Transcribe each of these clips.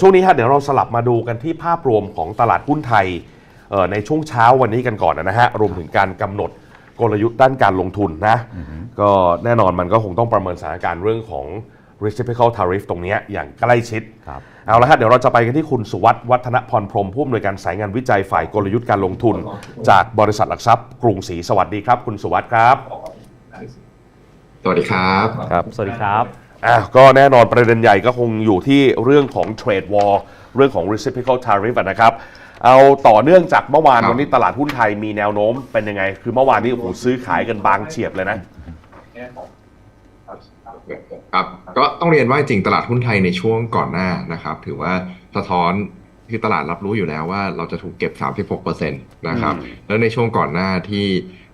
ช่วงนี้ฮะเดี๋ยวเราสลับมาดูกันที่ภาพรวมของตลาดหุ้นไทยเอ่อในช่วงเช้าวันนี้กันก่อนนะฮะรวมถึงการกำหนดกลยุทธ์ด้านการลงทุนนะก็แน่นอนมันก็คงต้องประเมินสถานการณ์เรื่องของ reciprocal tariff ตรงเนี้ยอย่างใกล้ชิดครับเอาละฮะเดี๋ยวเราจะไปกันที่คุณสุวัสด์วัฒนพรพรหมผู้อำนวยการสายงานวิจัยฝ่ายกลยุทธ์การลงทุน จากบริษัทหลักทรัพย์กรุงศรีสวัสดีครับ คุณสุวัสด์ครับ สวัสดีครับครับ สวัสดีครับ อะก็แน่นอนประเด็นใหญ่ก็คงอยู่ที่เรื่องของเทรดวอลเรื่องของ reciprocal tariff อะนะครับ เอาต่อเนื่องจากเมื่อวานครับวันนี้ตลาดหุ้นไทยมีแนวโน้มเป็นยังไง คือเมื่อวานนี้โอ้โหซื้อขายกันบางเฉียบเลยนะ ครับก็ต้องเรียนว่าจริงๆตลาดหุ้นไทยในช่วงก่อนหน้านะครับ ถือว่าสะท้อนคือตลาดรับรู้อยู่แล้วว่าเราจะถูกเก็บ 36%นะครับอืมแล้วในช่วงก่อนหน้าที่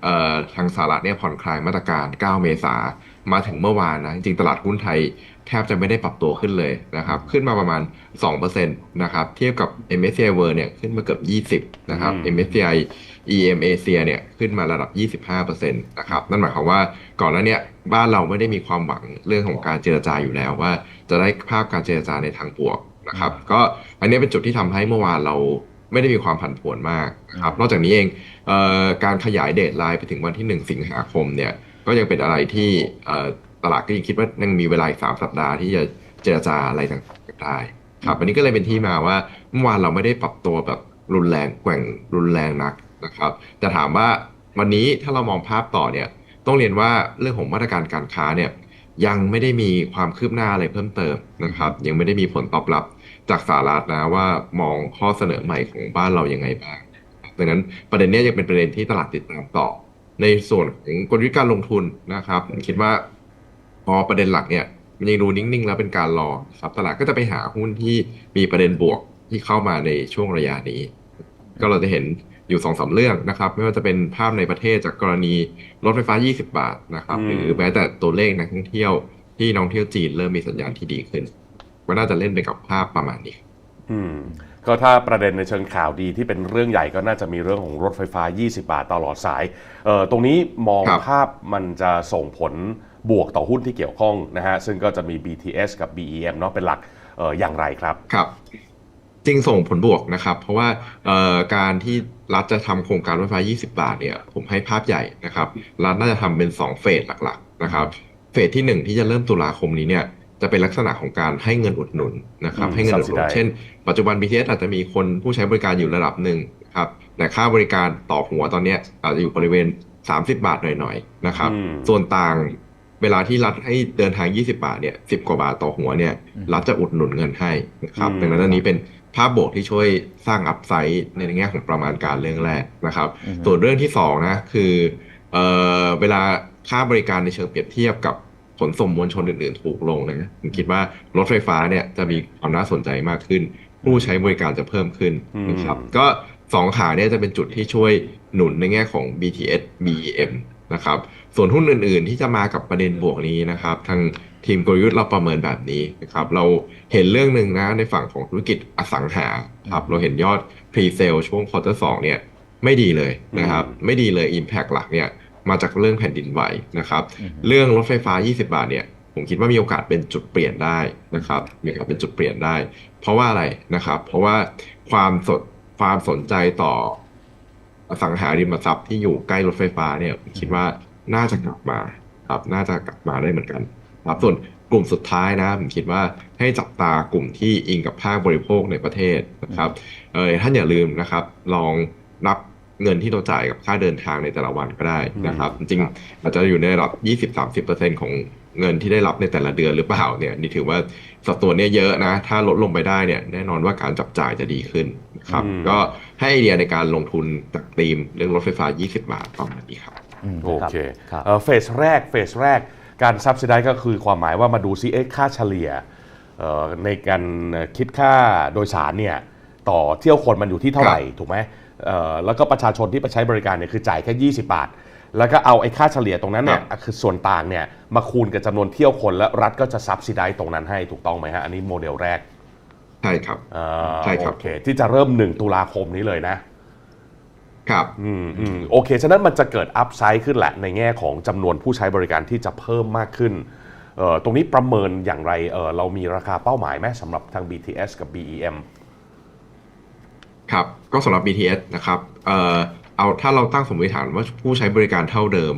เอ่อทางสหรัฐเนี่ยผ่อนคลายมาตรการ 9 เมษา มาถึงเมื่อวานนะจริงๆตลาดหุ้นไทยแทบจะไม่ได้ปรับตัวขึ้นเลยนะครับขึ้นมาประมาณ 2%นะครับเทียบกับ MSCI World เนี่ยขึ้นมาเกือบ20นะครับอืม MSCI EM Asia เนี่ยขึ้นมาระดับ 25%นะครับนั่นหมายความว่าก่อนหน้าเนี้บ้านเราไม่ได้มีความหวังเรื่องของการเจรจาอยู่แล้วว่า จะได้ภาพการเจรจาในทางบวกนะครับก็อันนี้เป็นจุดที่ทำให้เมื่อวานเราไม่ได้มีความผันผวนมากนะครับนอกจากนี้เองเอ่อการขยายเดทไลน์ไปถึงวันที่ 1 สิงหาคมเนี่ย ก็ยังเป็นอะไรที่เอ่อตลาดก็ยังคิดว่ายังมีเวลาอีกสามสัปดาห์ที่จะเจรจาอะไรต่างๆได้ครับอันนี้ก็เลยเป็นที่มาว่าเมื่อวานเราไม่ได้ปรับตัวแบบรุนแรงแกว่งรุนแรงนักนะครับจะถามว่าวันนี้ถ้าเรามองภาพต่อเนี่ยต้องเรียนว่าเรื่องของมาตรการการค้าเนี่ยยังไม่ได้มีความคืบหน้าอะไรเพิ่มเติมนะครับ ยังไม่ได้มีผลตอบรับจากสหรัฐนะว่ามองข้อเสนอใหม่ของบ้านเรายังไงบ้างดังนั้นประเด็นเนี้ยยังเป็นประเด็นที่ตลาดติดตามต่อ ในส่วนของกลยุทธ์การลงทุนนะครับผมคิดว่าพอประเด็นหลักเนี่ย มันยังดูนิ่งๆ แล้วเป็นการรอครับตลาดก็จะไปหาหุ้นที่มีประเด็นบวกที่เข้ามาในช่วงระยะนี้ ก็เราจะเห็นอยู่สองสาเรื่องนะครับ ไม่ว่าจะเป็นภาพในประเทศจากกรณีรถไฟฟ้า 20 บาทนะครับอืมหรือแม้แต่ตัวเลขนักท่องเที่ยวที่นักท่องเที่ยวจีนเริ่มมีสัญญาณที่ดีขึ้น ก็น่าจะเล่นไปกับภาพประมาณนี้ อืม ก็ถ้าประเด็นในเชิงข่าวดีที่เป็นเรื่องใหญ่ก็น่าจะมีเรื่องของรถไฟฟ้า 20 บาทตลอดสายเอ่อตรงนี้มองครับภาพมันจะส่งผลบวกต่อหุ้นที่เกี่ยวข้องนะฮะซึ่งก็จะมี BTS กับ BEM เนาะเป็นหลักเอ่ออย่างไรครับครับ จริงส่งผลบวกนะครับ เพราะว่าเอ่อการที่รัฐจะทำโครงการรถไฟฟ้า 20 บาทเนี่ยผมให้ภาพใหญ่นะครับ รัฐน่าจะทำเป็น 2 เฟสหลักๆนะครับ เฟสที่ 1 ที่จะเริ่มตุลาคมนี้เนี่ย จะเป็นลักษณะของการให้เงินอุดหนุนนะครับอืมให้เงินอุดหนุน subsidize เช่น ปัจจุบัน BTS อาจจะมีคนผู้ใช้บริการอยู่ระดับหนึ่งนะครับแต่ค่าบริการต่อหัวตอนเนี้ยอาจจะอยู่บริเวณ 30 บาทหน่อยๆนะครับอืมส่วนต่างเวลาที่รัฐให้เดินทาง 20 บาทเนี่ย10กว่าบาทต่อหัวเนี่ยรัฐจะอุดหนุนเงินให้นะครับอืมดังนั้นอันนี้เป็นภาพบวกที่ช่วยสร้างอัพไซด์ในแง่ของประมาณการเรื่องแรกนะครับอือฮึส่วนเรื่องที่สองนะคือเอ่อเวลาค่าบริการในเชิงเปรียบเทียบกับ ขนส่งมวลชนอื่นๆ ถูกลงนะผมคิดว่ารถไฟฟ้าเนี่ยจะมีความน่าสนใจมากขึ้น ผู้ใช้บริการจะเพิ่มขึ้นนะครับอืมก็สองขาเนี่ยจะเป็นจุดที่ช่วยหนุนในแง่ของ BTS BEM นะครับส่วนหุ้นอื่นๆ ที่จะมากับประเด็นบวกนี้นะครับ ทางทีมกลยุทธ์เราประเมินแบบนี้นะครับ เราเห็นเรื่องหนึ่งนะในฝั่งของธุรกิจอสังหาครับเราเห็นยอด pre-sale ช่วงควอเตอร์สองเนี่ยไม่ดีเลยนะครับ ไม่ดีเลย impact หลักเนี่ย มาจากเรื่องแผ่นดินไหวนะครับ เรื่องรถไฟฟ้า 20 บาทเนี่ยผมคิดว่ามีโอกาสเป็นจุดเปลี่ยนได้นะครับมีโอกาสเป็นจุดเปลี่ยนได้ เพราะว่าอะไรนะครับ เพราะว่าความสดความสนใจต่ออสังหาริมทรัพย์ที่อยู่ใกล้รถไฟฟ้าเนี่ยผมคิดว่าน่าจะกลับมาครับน่าจะกลับมาได้เหมือนกันครับส่วนกลุ่มสุดท้ายนะผมคิดว่าให้จับตากลุ่มที่อิงกับภาคบริโภคในประเทศนะครับเออท่านอย่าลืมนะครับ ลองนับ เงินที่เราจ่ายกับค่าเดินทางในแต่ละวันก็ได้นะครับ จริงๆอาจจะอยู่ในระดับ 20-30%ของเงินที่ได้รับในแต่ละเดือนหรือเปล่าเนี่ยนี่ถือว่าสัดส่วนเนี่ยเยอะนะ ถ้าลดลงไปได้เนี่ยแน่นอนว่าการจับจ่ายจะดีขึ้นนะครับอืมก็ให้ไอเดียในการลงทุนจากธีมเรื่องรถไฟฟ้า 20 บาทประมาณนี้ครับมโอเคครับเอ่อเฟสแรกเฟสแรกการซับซิไดก็คือความหมายว่ามาดูซิเอ๊ะค่าเฉลี่ยเอ่อในการคิดค่าโดยสารเนี่ยต่อเที่ยวคนมันอยู่ที่เท่าไหร่ถูกไหมเอ่อ แล้วก็ประชาชนที่ไปใช้บริการเนี่ยคือจ่ายแค่ 20 บาท แล้วก็เอาไอ้ค่าเฉลี่ยตรงนั้นเนี่ยคือส่วนต่างเนี่ยมาคูณกับจำนวนเที่ยวคนและรัฐก็จะซับซิไดตรงนั้นให้ถูกต้องไหมฮะอันนี้โมเดลแรกใช่ครับอ่าใช่ครับโอเคที่จะเริ่ม1ตุลาคมนี้เลยนะครับอืมอืมโอเค ฉะนั้นมันจะเกิดอัพไซด์ขึ้นแหละในแง่ของจำนวนผู้ใช้บริการที่จะเพิ่มมากขึ้นเอ่อตรงนี้ประเมินอย่างไรเอ่อเรามีราคาเป้าหมายไหมสำหรับทาง BTS กับ BEM ครับ ก็สำหรับ BTS นะครับเอ่อเอาถ้าเราตั้งสมมติฐานว่าผู้ใช้บริการเท่าเดิม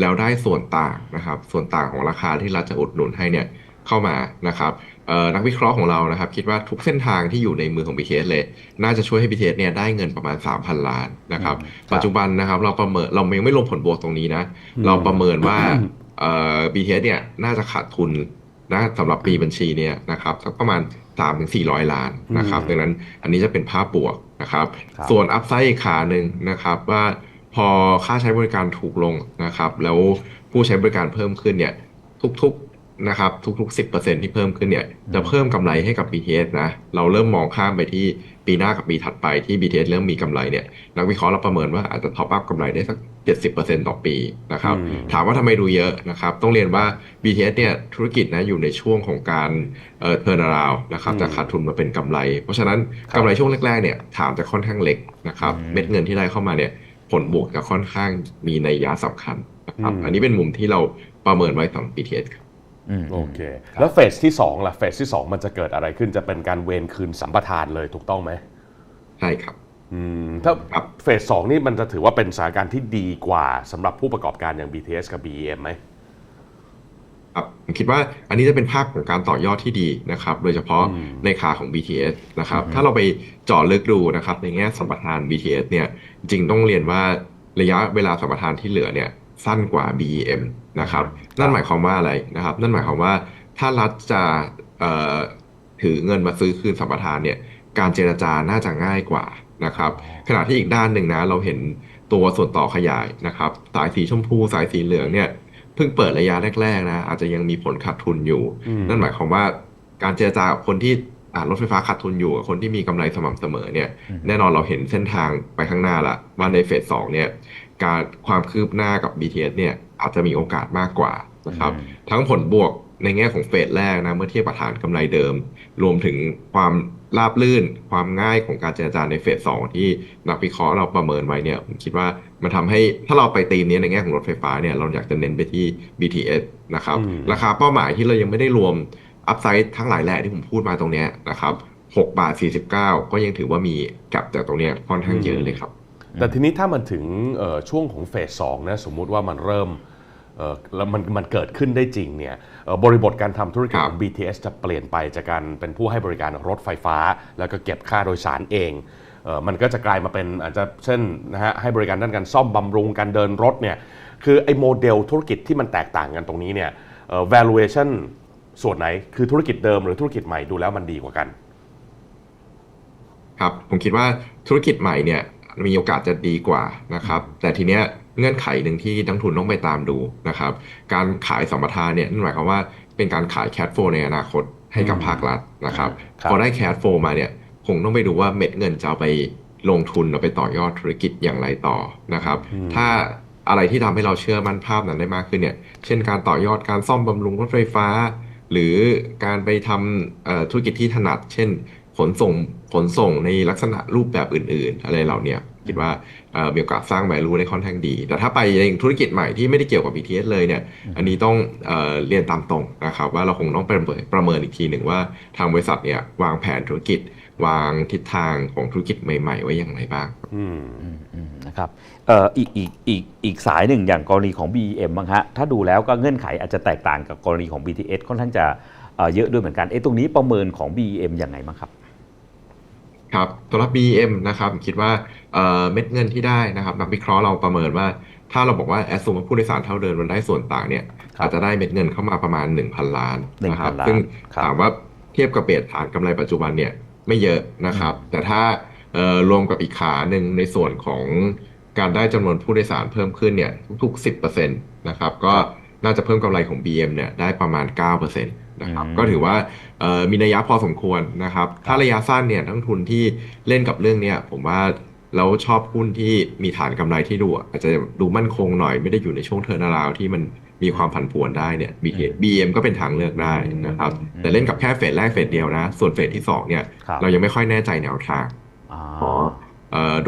แล้วได้ส่วนต่างนะครับ ส่วนต่างของราคาที่รัฐจะอุดหนุนให้เนี่ยเข้ามานะครับเอ่อนักวิเคราะห์ของเรานะครับ คิดว่าทุกเส้นทางที่อยู่ในมือของ BTS เลย น่าจะช่วยให้ BTS เนี่ยได้เงินประมาณ 3,000 ล้านนะครับ ปัจจุบันนะครับ เราประเมินเรายังไม่ลงผลบวกตรงนี้นะ เราประเมินว่าเอ่อ BTS เนี่ยน่าจะขาดทุน นะสำหรับปีบัญชีเนี่ยนะครับสักประมาณ 3-400 ล้านนะครับอืมดังนั้นอันนี้จะเป็นภาพบวกนะครับครับส่วนอัพไซด์อีกขาหนึ่งนะครับว่าพอค่าใช้บริการถูกลงนะครับแล้วผู้ใช้บริการเพิ่มขึ้นเนี่ยทุกๆ นะครับทุกๆ 10%ที่เพิ่มขึ้นเนี่ยจะเพิ่มกำไรให้กับ BTS นะ เราเริ่มมองข้ามไปที่ปีหน้ากับปีถัดไปที่ BTS เริ่มมีกำไรเนี่ยนักวิเคราะห์เราประเมินว่าอาจจะท็อปอัพกำไรได้สัก 70%ต่อปีนะครับอืมถามว่าทำไมดูเยอะนะครับ ต้องเรียนว่า BTS เนี่ยธุรกิจนะอยู่ในช่วงของการเอ่อเทอร์นาราวนะครับอืมจากขาดทุนมาเป็นกำไร เพราะฉะนั้นครับกำไรช่วงแรกๆเนี่ยถามจะค่อนข้างเล็กนะครับอืม เม็ดเงินที่ได้เข้ามาเนี่ยผลบวกจะค่อนข้างมีนัยยะสำคัญนะครับอืมอันนี้เป็นมุมที่เราประเมินไว้สำหรับ BTS ครับอืม โอเคครับแล้วเฟสที่2ล่ะเฟสที่ 2 มันจะเกิดอะไรขึ้นจะเป็นการเวนคืนสัมปทานเลยถูกต้องไหมใช่ครับอืมถ้าครับเฟสสองนี่มันจะถือว่าเป็นสถานการณ์ที่ดีกว่าสำหรับผู้ประกอบการอย่าง BTS กับ BEM ไหมครับผมคิดว่าอันนี้จะเป็นภาพของการต่อยอดที่ดีนะครับ โดยเฉพาะอืมในขาของ BTS นะครับ ถ้าเราไปเจาะลึกดูนะครับ ในแง่สัมปทาน BTS เนี่ยจริงๆต้องเรียนว่าระยะเวลาสัมปทานที่เหลือเนี่ยสั้นกว่า BEM นะครับนั่นหมายความว่าอะไรนะครับ นั่นหมายความว่าถ้ารัฐจะเอ่อถือเงินมาซื้อคืนสัมปทานเนี่ยการเจรจาน่าจะง่ายกว่านะครับ ขณะที่อีกด้านหนึ่งนะเราเห็นตัวส่วนต่อขยายนะครับ สายสีชมพูสายสีเหลืองเนี่ยเพิ่งเปิดระยะแรกๆนะอาจจะยังมีผลขาดทุนอยู่อืมนั่นหมายความว่าการเจรจากับคนที่อ่ารถไฟฟ้าขาดทุนอยู่กับคนที่มีกำไรสม่ำเสมอเนี่ยอืมแน่นอนเราเห็นเส้นทางไปข้างหน้าละว่าในเฟสสองเนี่ยการความคืบหน้ากับ BTS เนี่ยอาจจะมีโอกาสมากกว่านะครับอืมทั้งผลบวกในแง่ของเฟสแรกนะเมื่อเทียบกับฐานกำไรเดิม รวมถึงความราบลื่น ความง่ายของการเจรจาในเฟสสองที่นักวิเคราะห์เราประเมินไว้เนี่ยผมคิดว่ามันทำให้ถ้าเราไปตีมนี้ในแง่ของรถไฟฟ้าเนี่ยเราอยากจะเน้นไปที่ BTS นะครับอืมราคาเป้าหมายที่เรายังไม่ได้รวมอัพไซด์ทั้งหลายแหล่ที่ผมพูดมาตรงเนี้ยนะครับ6บาท49 ก็ยังถือว่ามีกับจากตรงเนี้ยค่อนข้างเยอะเลยครับ แต่ทีนี้ถ้ามันถึงเอ่อช่วงของเฟสสองนะสมมุติว่ามันเริ่มเอ่อแล้วมันมันเกิดขึ้นได้จริงเนี่ยเอ่อบริบทการทำธุรกิจครับของ BTS จะเปลี่ยนไปจากการเป็นผู้ให้บริการรถไฟฟ้า แล้วก็เก็บค่าโดยสารเองเอ่อมันก็จะกลายมาเป็นอาจจะเช่นนะฮะให้บริการด้านการซ่อมบำรุงการเดินรถเนี่ยคือไอ้โมเดลธุรกิจที่มันแตกต่างกันตรงนี้เนี่ยเอ่อ valuation ส่วนไหนคือธุรกิจเดิมหรือธุรกิจใหม่ดูแล้วมันดีกว่ากัน ครับผมคิดว่าธุรกิจใหม่เนี่ย มีโอกาสจะดีกว่านะครับ แต่ทีเนี้ยเงื่อนไขหนึ่งที่นักลงทุนต้องไปตามดูนะครับ การขายสัมปทานเนี่ยนั่นหมายความว่าเป็นการขายแค f โฟในอนาคตให้กับภาครัฐนะครับครับพอได้แค f โฟมาเนี่ยคงต้องไปดูว่าเม็ดเงินจะเอาไปลงทุนเอาไปต่อยอดธุรกิจอย่างไรต่อนะครับ ถ้าอะไรที่ทำให้เราเชื่อมั่นภาพนั้นได้มากขึ้นเนี่ย เช่นการต่อยอดการซ่อมบำรุงรถไฟฟ้า หรือการไปทำเอ่อธุรกิจที่ถนัด เช่นขนส่ง ขนส่งในลักษณะรูปแบบอื่น ๆ อะไรเหล่านี้คิดว่าเอ่อมีโอกาสสร้าง value ได้ค่อนข้างดี แต่ถ้าไปในธุรกิจใหม่ที่ไม่ได้เกี่ยวกับ BTS เลยเนี่ย อันนี้ต้องเอเรียนตามตรงนะครับ ว่าเราคงต้องประเมินประเมินอีกทีหนึ่งว่าทางบริษัทเนี่ยวางแผนธุรกิจ วางทิศทางของธุรกิจใหม่ ๆ ไว้อย่างไรบ้างนะครับอออีกอีกอีกอีกสายหนึ่งอย่างกรณีของ BEM บ้างฮะถ้าดูแล้วก็เงื่อนไขอาจจะแตกต่างกับกรณีของ BTS ค่อนข้างจะเยอะด้วยเหมือนกันเอ๊ะตรงนี้ประเมินของ BEM ยังไงบ้างครับ ครับสำหรับ BEM นะครับผมคิดว่าเอ่อเม็ดเงินที่ได้นะครับนักวิเคราะห์เราประเมินว่า ถ้าเราบอกว่าแอสซูมผู้โดยสารเท่าเดิมมันได้ส่วนต่างเนี่ยครับอาจจะได้เม็ดเงินเข้ามาประมาณ 1,000 ล้านนะครั1,000ล้านซึ่งครับถามว่าเทียบกับเบสฐานกำไรปัจจุบันเนี่ยไม่เยอะนะครับ แต่ถ้าเอ่อรวมกับอีกขาหนึ่งในส่วนของการได้จำนวนผู้โดยสารเพิ่มขึ้นเนี่ยทุกๆ10%นะครับก็น่าจะเพิ่มกำไรของ BM เนี่ยได้ประมาณ 9%นะครับอืมก็ถือว่าเอ่อมีนัยยะพอสมควรนะครับ ถ้าระยะสั้นเนี่ยนักลงทุนที่เล่นกับเรื่องเนี้ยผมว่าเราชอบหุ้นที่มีฐานกำไรที่ดูอาจจะดูมั่นคงหน่อยไม่ได้อยู่ในช่วงเทอร์นาราวที่มันมีความผันผวนได้เนี่ย BM BM ก็เป็นทางเลือกได้นะครับ แต่เล่นกับแค่เฟสแรกเฟสเดียวนะ ส่วนเฟสที่สองเนี่ยครับเรายังไม่ค่อยแน่ใจแนวทางอ่าขอเเอ่อ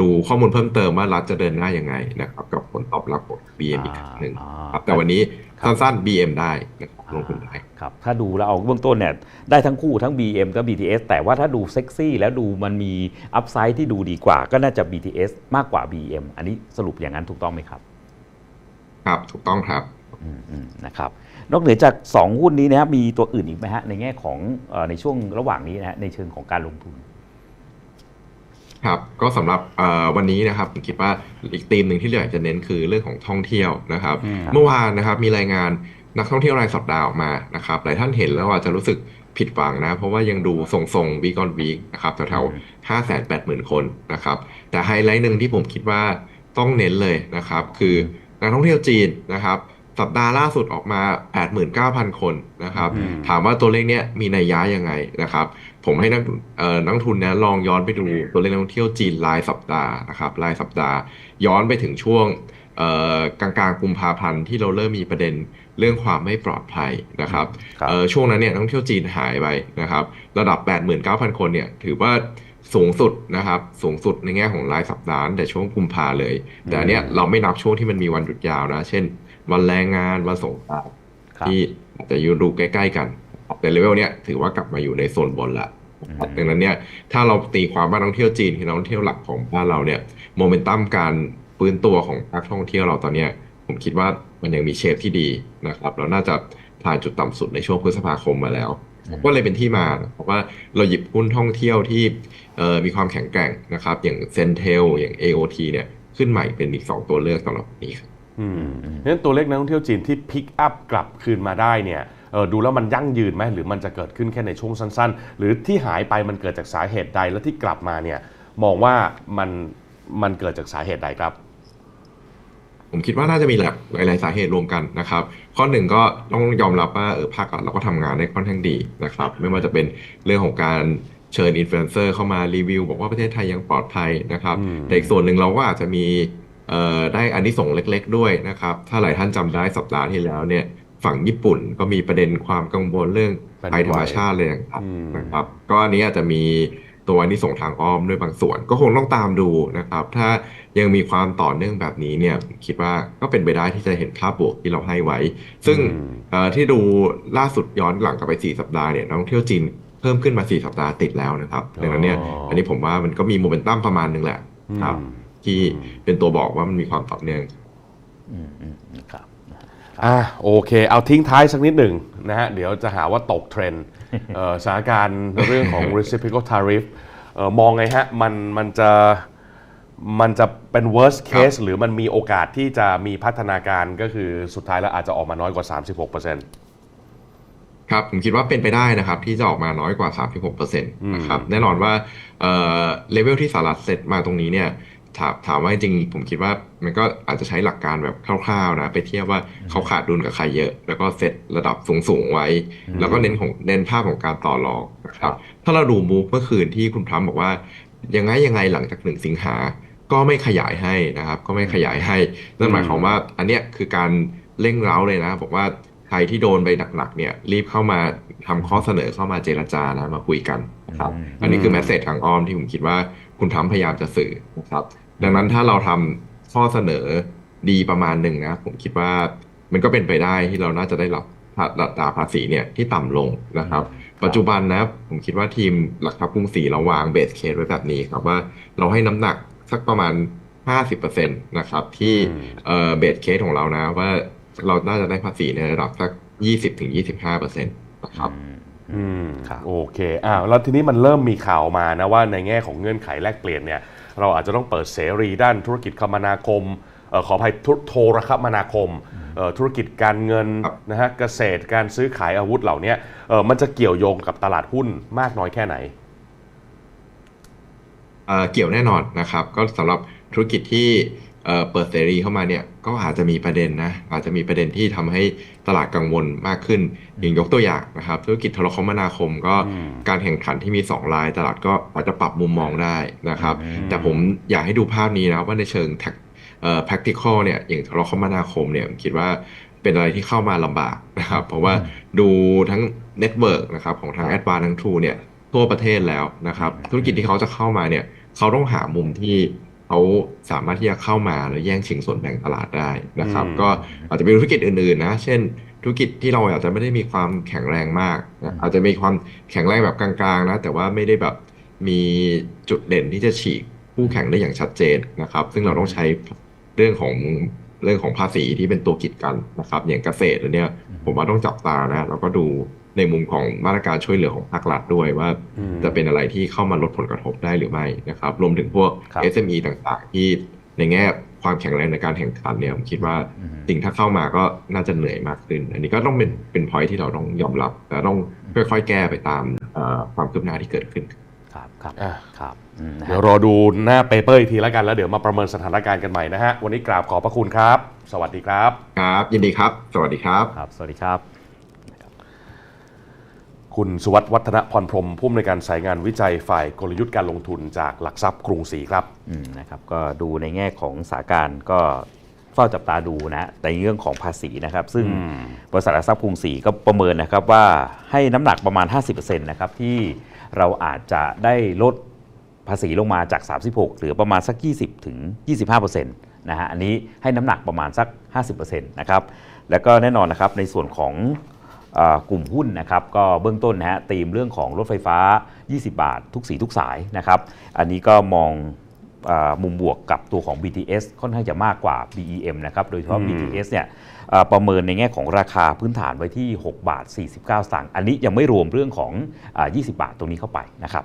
ดูข้อมูลเพิ่มเติมว่ารัฐจะเดินหน้ายังไงนะครับกับผลตอบรับของ BM อีกครั้งหนึ่งอ่าครับแต่วันนี้สั้นๆ BM ได้นะครับลงทุนได้ครับถ้าดูแล้วเอาเบื้องต้นเนี่ยได้ทั้งคู่ทั้ง BM กับ BTS แต่ว่าถ้าดูเซ็กซี่แล้วดูมันมีอัพไซด์ที่ดูดีกว่า ก็น่าจะ BTS มากกว่า BM อันนี้สรุปอย่างนั้นถูกต้องไหมครับ ครับถูกต้องครับอืมอืมนะครับนอกเหนือจาก 2 หุ้นนี้นะครับมีตัวอื่นอีกไหมฮะในแง่ของเออในช่วงระหว่างนี้นะฮะในเชิงของการลงทุน ครับก็สำหรับเอ่อวันนี้นะครับผมคิดว่าอีกธีมหนึ่งที่อยากจะเน้นคือเรื่องของท่องเที่ยวนะครับอืมเมื่อวานนะครับมีรายงานนักท่องเที่ยวรายสัปดาห์ออกมานะครับหลายท่านเห็นแล้วอาจจะรู้สึกผิดหวังนะ เพราะว่ายังดูทรงๆวีกอนวีกนะครับแถวๆห้าแสนแปดหมื่นคนนะครับแต่ไฮไลท์หนึ่งที่ผมคิดว่าต้องเน้นเลยนะครับ คือนักท่องเที่ยวจีนนะครับ สัปดาห์ล่าสุดออกมา 89,000 คนนะครับอืมถามว่าตัวเลขเนี้ยมีนัยยะยังไงนะครับ ผมให้นักเอ่อนักลงทุนนะลองย้อนไปดูตัวเลขนักท่องเที่ยวจีนรายสัปดาห์นะครับรายสัปดาห์ย้อนไปถึงช่วงเอ่อกลางกลางๆกุมภาพันธ์ที่เราเริ่มมีประเด็นเรื่องความไม่ปลอดภัยนะครับครับเอ่อช่วงนั้นเนี่ยนักท่องเที่ยวจีนหายไปนะครับ ระดับ 89,000 คนเนี่ยถือว่าสูงสุดนะครับสูงสุดในแง่ของรายสัปดาห์ตั้งแต่ช่วงกุมภาเลย แต่อันเนี้ยเราไม่นับช่วงที่มันมีวันหยุดยาวนะ เช่น วันแรงงานวันสงกรานต์ครับที่อาจจะอยู่ดูใกล้ๆกัน แต่เลเวลเนี้ยถือว่ากลับมาอยู่ในโซนบนละอืมดังนั้นเนี่ยถ้าเราตีความว่านักท่องเที่ยวจีนคือนักท่องเที่ยวหลักของบ้านเราเนี่ยโมเมนตัมการฟื้นตัวของนักท่องเที่ยวเราตอนเนี้ยผมคิดว่ามันยังมีเชฟที่ดีนะครับเราน่าจะผ่านจุดต่ำสุดในช่วงพฤษภาคมมาแล้วก็เลยเป็นที่มาเพราะว่าเราหยิบหุ้นท่องเที่ยวที่เอ่อมีความแข็งแกร่งนะครับ อย่างเซนเทลอย่าง AOT เนี่ยขึ้นใหม่เป็นอีก 2 ตัวเลือกสำหรับวันนี้ครับ อืมนั้นตัวเลขนักท่องเที่ยวจีนที่พิกอัพกลับคืนมาได้เนี่ยเออดูแล้วมันยั่งยืนไหมหรือมันจะเกิดขึ้นแค่ในช่วงสั้น ๆ หรือที่หายไปมันเกิดจากสาเหตุใดแล้วที่กลับมาเนี่ยมองว่ามันมันเกิดจากสาเหตุใดครับ ผมคิดว่าน่าจะมีหลากหลายๆ สาเหตุรวมกันนะครับ ข้อหนึ่งก็ต้องยอมรับว่าเออภาครัฐเราก็ทำงานได้ค่อนข้างดีนะครับ ไม่ว่าจะเป็นเรื่องของการเชิญอินฟลูเอนเซอร์เข้ามารีวิว บอกว่าประเทศไทยยังปลอดภัยนะครับอืมแต่อีกส่วนหนึ่งเราก็อาจจะมีเอ่อ ได้อันนี้ส่งส์เล็กๆด้วยนะครับ ถ้าหลายท่านจำได้สัปดาห์ที่แล้วเนี่ยฝั่งญี่ปุ่นก็มีประเด็นความกังวลเรื่องภัยธรรมชาติเลยนะครับอืมนะครับก็อันนี้อาจจะมีตัวอันนี้ส่งส์ทางอ้อมด้วยบางส่วน ก็คงต้องตามดูนะครับ ถ้ายังมีความต่อเนื่องแบบนี้เนี่ยผมคิดว่าก็เป็นไปได้ที่จะเห็นภาพบวกที่เราให้ไว้ ซึ่งอืมเอ่อที่ดูล่าสุดย้อนหลังกลับไป 4 สัปดาห์เนี่ยนักท่องเที่ยวจีนเพิ่มขึ้นมา 4 สัปดาห์ติดแล้วนะครับดังนั้นเนี่ยอ๋ออัอันนี้ผมว่ามันก็มีโมเมนตัมประมาณหนึงแหละครับอืม ที่อืมเป็นตัวบอกว่ามันมีความต่อเนื่องอืมอืมอืมครับอ่าโอเค เอาทิ้งท้ายสักนิดหนึ่งนะฮะเดี๋ยวจะหาว่าตกเทรนด์เอ่อสถานการณ์เรื่องของ reciprocal tariff เอ่อมองไงฮะ มันมันจะมันจะเป็น worst case หรือมันมีโอกาสที่จะมีพัฒนาการก็คือสุดท้ายแล้วอาจจะออกมาน้อยกว่า 36%ครับ ผมคิดว่าเป็นไปได้นะครับ ที่จะออกมาน้อยกว่า 36%นะครับแน่นอนว่าเอ่อเลเวลที่สหรัฐเซตมาตรงนี้เนี่ย ถามถามว่าจริงๆผมคิดว่ามันก็อาจจะใช้หลักการแบบคร่าวๆนะ ไปเทียบว่าเขาขาดดุลกับใครเยอะ แล้วก็เซตระดับสูงๆไว้ แล้วก็เน้นของเน้นภาพของการต่อรองนะครับ ถ้าเราดูมูฟเมื่อคืนที่คุณทรัมป์บอกว่า ยังไงยังไงหลังจากหนึ่งสิงหา ก็ไม่ขยายให้นะครับ ก็ไม่ขยายให้นั่นหมายความว่าอันเนี้ยคือการเร่งเร้าเลยนะ บอกว่าใครที่โดนไปหนักๆเนี่ย รีบเข้ามาทำข้อเสนอเข้ามาเจรจานะมาคุยกันนะครับอืมอันนี้คือแมสเซจทางอ้อมที่ผมคิดว่าคุณทรัมป์พยายามจะสื่อนะครับ ดังนั้นถ้าเราทำข้อเสนอดีประมาณหนึ่งนะ ผมคิดว่ามันก็เป็นไปได้ที่เราน่าจะได้รับอัตราภาษีเนี่ยที่ต่ำลงนะครับ ปัจจุบันนะผมคิดว่าทีมหลักทรัพย์กรุงศรีเราวางเบสเคสไว้แบบนี้ครับว่าเราให้น้ำหนักสักประมาณ 50%นะครับที่อืมเอ่อเบสเคสของเรานะว่าเราน่าจะได้ภาษีในระดับสัก 20-25%นะครับอืมอืมครับโอเคอ้าวแล้วทีนี้มันเริ่มมีข่าวมานะว่าในแง่ของเงื่อนไขแลกเปลี่ยนเนี่ย เราอาจจะต้องเปิดเสรีด้านธุรกิจคมนาคมเอ่อขออภัยทุโทรคมนาคมเอ่อธุรกิจการเงินครับนะฮะเกษตรการซื้อขายอาวุธเหล่านี้เอ่อมันจะเกี่ยวโยงกับตลาดหุ้นมากน้อยแค่ไหนเอ่อเกี่ยวแน่นอนนะครับ ก็สำหรับธุรกิจที่ เอ่อเปิดเสรีเข้ามาเนี่ยก็อาจจะมีประเด็นนะอาจจะมีประเด็นที่ทำให้ตลาดกังวลมากขึ้น อย่างยกตัวอย่างนะครับธุรกิจโทรคมนาคมก็อืมการแข่งขันที่มี 2 ราย ตลาดก็อาจจะปรับมุมมองได้นะครับอืมแต่ผมอยากให้ดูภาพนี้นะว่าในเชิง tac- เอ่อ practical เนี่ยอย่างโทรคมนาคมเนี่ยผมคิดว่าเป็นอะไรที่เข้ามาลำบากนะครับ เพราะว่าดูทั้งเน็ตเวิร์กนะครับของทาง a d v a n c e ทั้ง True เนี่ยทั่วประเทศแล้วนะครับ ธุรกิจที่เขาจะเข้ามาเนี่ยเขาต้องหามุมที่ เขาสามารถที่จะเข้ามาแล้วแย่งชิงส่วนแบ่งตลาดได้นะครับอืมก็อาจจะเป็นธุรกิจอื่นๆนะ เช่น ธุรกิจที่เราอาจจะไม่ได้มีความแข็งแรงมากนะอาจจะมีความแข็งแรงแบบกลางๆนะแต่ว่าไม่ได้แบบมีจุดเด่นที่จะฉีกคู่แข่งได้อย่างชัดเจนนะครับ ซึ่งเราต้องใช้เรื่องของเรื่องของภาษีที่เป็นตัวกีดกันนะครับ อย่างเกษตรอันเนี่ยผมว่าต้องจับตานะแล้วก็ดู ในมุมของมาตรการช่วยเหลือของภาครัฐด้วยว่าอืมจะเป็นอะไรที่เข้ามาลดผลกระทบได้หรือไม่นะครับ รวมถึงพวกครับ SME ต่างๆ ที่ในแง่ความแข็งแรงในการแข่งขันเนี่ยผมคิดว่าอืมสิ่งถ้าเข้ามาก็น่าจะเหนื่อยมากขึ้น อันนี้ก็ต้องเป็นเป็นพอยที่เราต้องยอมรับและต้องค่อยๆแก้ไปตามเอ่อความคืบหน้าที่เกิดขึ้น ครับครับอะครับอืมนะเดี๋ยฮะวรอดูหน้าเปเปอร์อีกทีแล้วกันแล้วเดี๋ยวมาประเมินสถานการณ์กันใหม่นะฮะวันนี้กราบขอบพระคุณครับ สวัสดีครับ ครับ ยินดีครับ สวัสดีครับครับ สวัสดีครับ คุณสุวัสด์วัฒนพรพรหมผู้อำนวยการสายงานวิจัยฝ่ายกลยุทธ์การลงทุนจากหลักทรัพย์กรุงศรีครับอืมนะครับ ก็ดูในแง่ของสถานการณ์ก็เฝ้าจับตาดูนะในเรื่องของภาษีนะครับ ซึ่งอืมบริษัทหลักทรัพย์กรุงศรีก็ประเมินนะครับว่าให้น้ำหนักประมาณ 50%นะครับที่เราอาจจะได้ลดภาษีลงมาจาก 36 หรือประมาณสัก 20 ถึง 25%นะฮะอันนี้ให้น้ำหนักประมาณสัก 50%นะครับแล้วก็แน่นอนนะครับในส่วนของเอ่อ กลุ่มหุ้นนะครับก็เบื้องต้นนะฮะตีมเรื่องของรถไฟฟ้า 20 บาท ทุกสีทุกสายนะครับอันนี้ก็มองเออมุมบวกกับตัวของ BTS ค่อนข้างจะมากกว่า BEM นะครับโดยเฉพาะอืม BTS เนี่ยเอ่อประเมินในแง่ของราคาพื้นฐานไว้ที่ 6 บาท 49 สตางค์อันนี้ยังไม่รวมเรื่องของอา20 บาทตรงนี้เข้าไปนะครับ